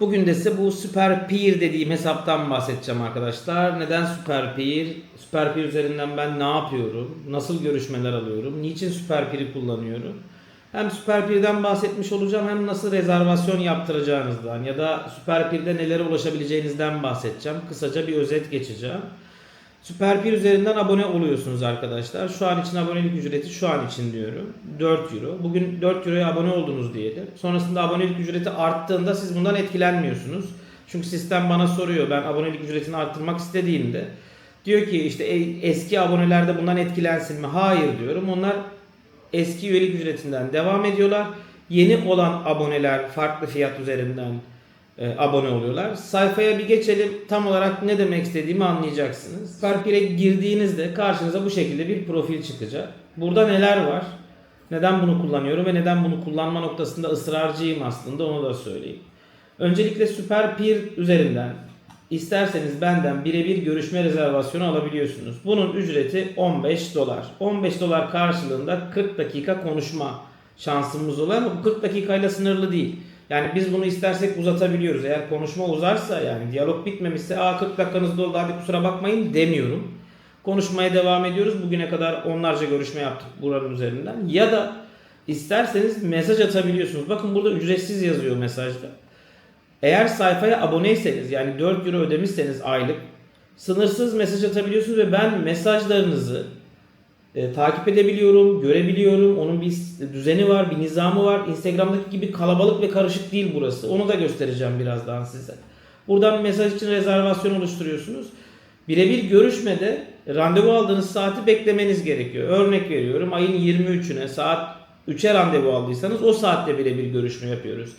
Bugün de size bu Super Peer dediğim hesaptan bahsedeceğim arkadaşlar. Neden Super Peer? Super Peer üzerinden ben ne yapıyorum? Nasıl görüşmeler alıyorum? Niçin Super Peer'i kullanıyorum? Hem Super Peer'den bahsetmiş olacağım hem nasıl rezervasyon yaptıracağınızdan ya da Super Peer'de nelere ulaşabileceğinizden bahsedeceğim. Kısaca bir özet geçeceğim. Süper Peer üzerinden abone oluyorsunuz arkadaşlar. Şu an için abonelik ücreti şu an için diyorum. 4 euro. Bugün 4 euroya abone oldunuz diyelim. Sonrasında abonelik ücreti arttığında siz bundan etkilenmiyorsunuz. Çünkü sistem bana soruyor ben abonelik ücretini arttırmak istediğimde. Diyor ki işte eski aboneler de bundan etkilensin mi? Hayır diyorum. Onlar eski üyelik ücretinden devam ediyorlar. Yeni olan aboneler farklı fiyat üzerinden e, abone oluyorlar. Sayfaya bir geçelim. Tam olarak ne demek istediğimi anlayacaksınız. Superpeer'e girdiğinizde karşınıza bu şekilde bir profil çıkacak. Burada neler var? Neden bunu kullanıyorum ve neden bunu kullanma noktasında ısrarcıyım aslında onu da söyleyeyim. Öncelikle Superpeer üzerinden isterseniz benden birebir görüşme rezervasyonu alabiliyorsunuz. Bunun ücreti 15 dolar. 15 dolar karşılığında 40 dakika konuşma şansımız oluyor ama bu 40 dakikayla sınırlı değil. Yani biz bunu istersek uzatabiliyoruz. Eğer konuşma uzarsa yani diyalog bitmemişse aa 40 dakikanız doldu hadi kusura bakmayın demiyorum. Konuşmaya devam ediyoruz. Bugüne kadar onlarca görüşme yaptık buranın üzerinden. Ya da isterseniz mesaj atabiliyorsunuz. Bakın burada ücretsiz yazıyor mesajda. Eğer sayfaya aboneyseniz yani 4 euro ödemişseniz aylık sınırsız mesaj atabiliyorsunuz ve ben mesajlarınızı e, takip edebiliyorum, görebiliyorum. Onun bir düzeni var, bir nizamı var. Instagram'daki gibi kalabalık ve karışık değil burası. Onu da göstereceğim birazdan size. Buradan mesaj için rezervasyon oluşturuyorsunuz. Birebir görüşmede randevu aldığınız saati beklemeniz gerekiyor. Örnek veriyorum ayın 23'üne saat 3'e randevu aldıysanız o saatte birebir görüşme yapıyoruz.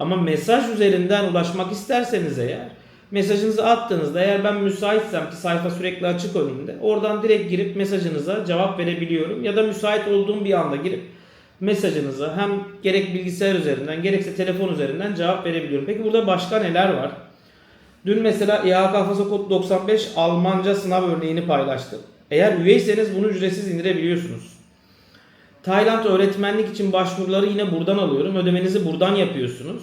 Ama mesaj üzerinden ulaşmak isterseniz eğer mesajınızı attığınızda eğer ben müsaitsem ki sayfa sürekli açık önümde oradan direkt girip mesajınıza cevap verebiliyorum ya da müsait olduğum bir anda girip mesajınıza hem gerek bilgisayar üzerinden gerekse telefon üzerinden cevap verebiliyorum. Peki burada başka neler var? Dün mesela İHK Faso Kod 95 Almanca sınav örneğini paylaştım. Eğer üyeyseniz bunu ücretsiz indirebiliyorsunuz. Tayland öğretmenlik için başvuruları yine buradan alıyorum. Ödemenizi buradan yapıyorsunuz.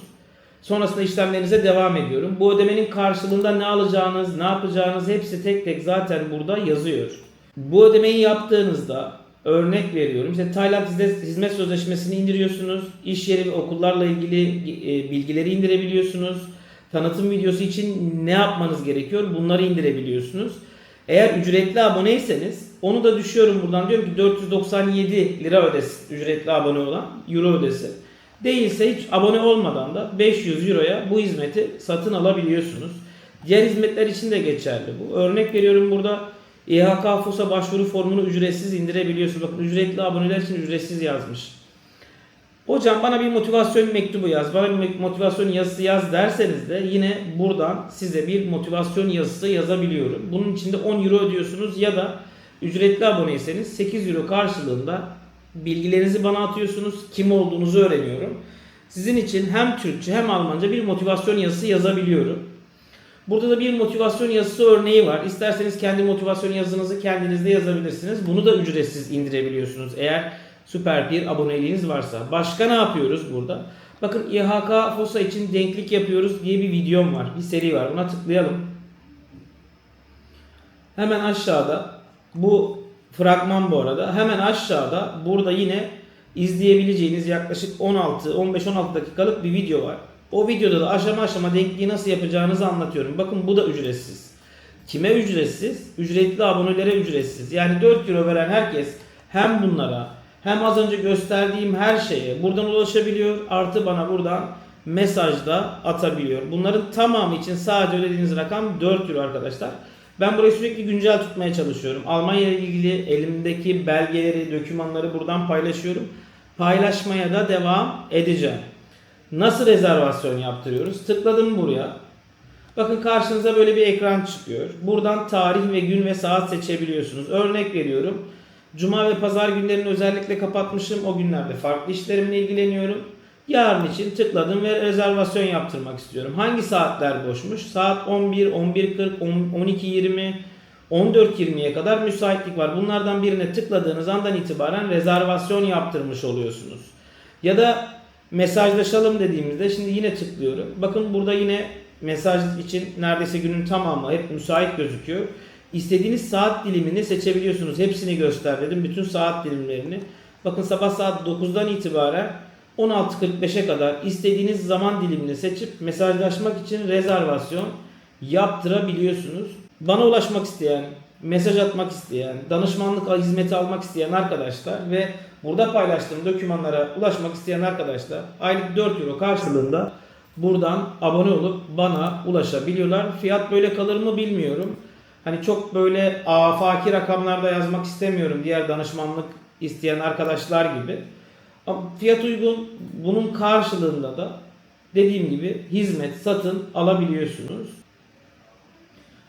Sonrasında işlemlerinize devam ediyorum. Bu ödemenin karşılığında ne alacağınız, ne yapacağınız hepsi tek tek zaten burada yazıyor. Bu ödemeyi yaptığınızda örnek veriyorum. İşte Tayland hizmet sözleşmesini indiriyorsunuz. İş yeri ve okullarla ilgili e, bilgileri indirebiliyorsunuz. Tanıtım videosu için ne yapmanız gerekiyor? Bunları indirebiliyorsunuz. Eğer ücretli aboneyseniz onu da düşüyorum buradan. Diyorum ki 497 lira ödesin ücretli abone olan. Euro ödesin. Değilse hiç abone olmadan da 500 euroya bu hizmeti satın alabiliyorsunuz. Diğer hizmetler için de geçerli bu. Örnek veriyorum burada İHK FOS'a başvuru formunu ücretsiz indirebiliyorsunuz. Bakın ücretli aboneler için ücretsiz yazmış. Hocam bana bir motivasyon mektubu yaz, bana bir motivasyon yazısı yaz derseniz de yine buradan size bir motivasyon yazısı yazabiliyorum. Bunun için de 10 euro ödüyorsunuz ya da ücretli aboneyseniz 8 euro karşılığında bilgilerinizi bana atıyorsunuz. Kim olduğunuzu öğreniyorum. Sizin için hem Türkçe hem Almanca bir motivasyon yazısı yazabiliyorum. Burada da bir motivasyon yazısı örneği var. İsterseniz kendi motivasyon yazınızı kendinizde yazabilirsiniz. Bunu da ücretsiz indirebiliyorsunuz eğer süper bir aboneliğiniz varsa. Başka ne yapıyoruz burada? Bakın İHK FOSA için denklik yapıyoruz diye bir videom var. Bir seri var. Buna tıklayalım. Hemen aşağıda bu fragman bu arada. Hemen aşağıda burada yine izleyebileceğiniz yaklaşık 16 15-16 dakikalık bir video var. O videoda da aşama aşama denkliği nasıl yapacağınızı anlatıyorum. Bakın bu da ücretsiz. Kime ücretsiz? Ücretli abonelere ücretsiz. Yani 4 euro veren herkes hem bunlara hem az önce gösterdiğim her şeye buradan ulaşabiliyor. Artı bana buradan mesajda atabiliyor. Bunların tamamı için sadece ödediğiniz rakam 4 euro arkadaşlar. Ben burayı sürekli güncel tutmaya çalışıyorum. Almanya ile ilgili elimdeki belgeleri, dokümanları buradan paylaşıyorum. Paylaşmaya da devam edeceğim. Nasıl rezervasyon yaptırıyoruz? Tıkladım buraya. Bakın karşınıza böyle bir ekran çıkıyor. Buradan tarih ve gün ve saat seçebiliyorsunuz. Örnek veriyorum. Cuma ve pazar günlerini özellikle kapatmışım. O günlerde farklı işlerimle ilgileniyorum. Yarın için tıkladım ve rezervasyon yaptırmak istiyorum. Hangi saatler boşmuş? Saat 11, 11.40, 12.20, 14.20'ye kadar müsaitlik var. Bunlardan birine tıkladığınız andan itibaren rezervasyon yaptırmış oluyorsunuz. Ya da mesajlaşalım dediğimizde şimdi yine tıklıyorum. Bakın burada yine mesaj için neredeyse günün tamamı hep müsait gözüküyor. İstediğiniz saat dilimini seçebiliyorsunuz. Hepsini göster dedim. Bütün saat dilimlerini. Bakın sabah saat 9'dan itibaren 16.45'e kadar istediğiniz zaman dilimini seçip mesajlaşmak için rezervasyon yaptırabiliyorsunuz. Bana ulaşmak isteyen, mesaj atmak isteyen, danışmanlık hizmeti almak isteyen arkadaşlar ve burada paylaştığım dokümanlara ulaşmak isteyen arkadaşlar aylık 4 euro karşılığında buradan abone olup bana ulaşabiliyorlar. Fiyat böyle kalır mı bilmiyorum. Hani çok böyle afaki rakamlarda yazmak istemiyorum diğer danışmanlık isteyen arkadaşlar gibi. Fiyat uygun. Bunun karşılığında da dediğim gibi hizmet satın alabiliyorsunuz.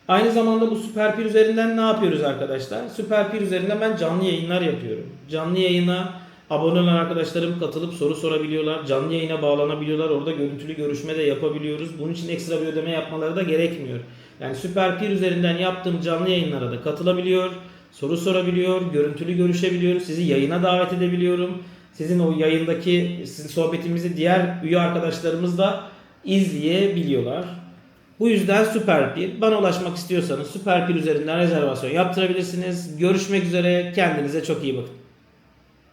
Aynı zamanda bu Süperpir üzerinden ne yapıyoruz arkadaşlar? Süperpir üzerinden ben canlı yayınlar yapıyorum. Canlı yayına abone olan arkadaşlarım katılıp soru sorabiliyorlar. Canlı yayına bağlanabiliyorlar. Orada görüntülü görüşme de yapabiliyoruz. Bunun için ekstra bir ödeme yapmaları da gerekmiyor. Yani Süperpir üzerinden yaptığım canlı yayınlara da katılabiliyor. Soru sorabiliyor. Görüntülü görüşebiliyor. Sizi yayına davet edebiliyorum. Sizin o yayındaki sizin sohbetimizi diğer üye arkadaşlarımız da izleyebiliyorlar. Bu yüzden Süperpir. Bana ulaşmak istiyorsanız Süperpir üzerinden rezervasyon yaptırabilirsiniz. Görüşmek üzere. Kendinize çok iyi bakın.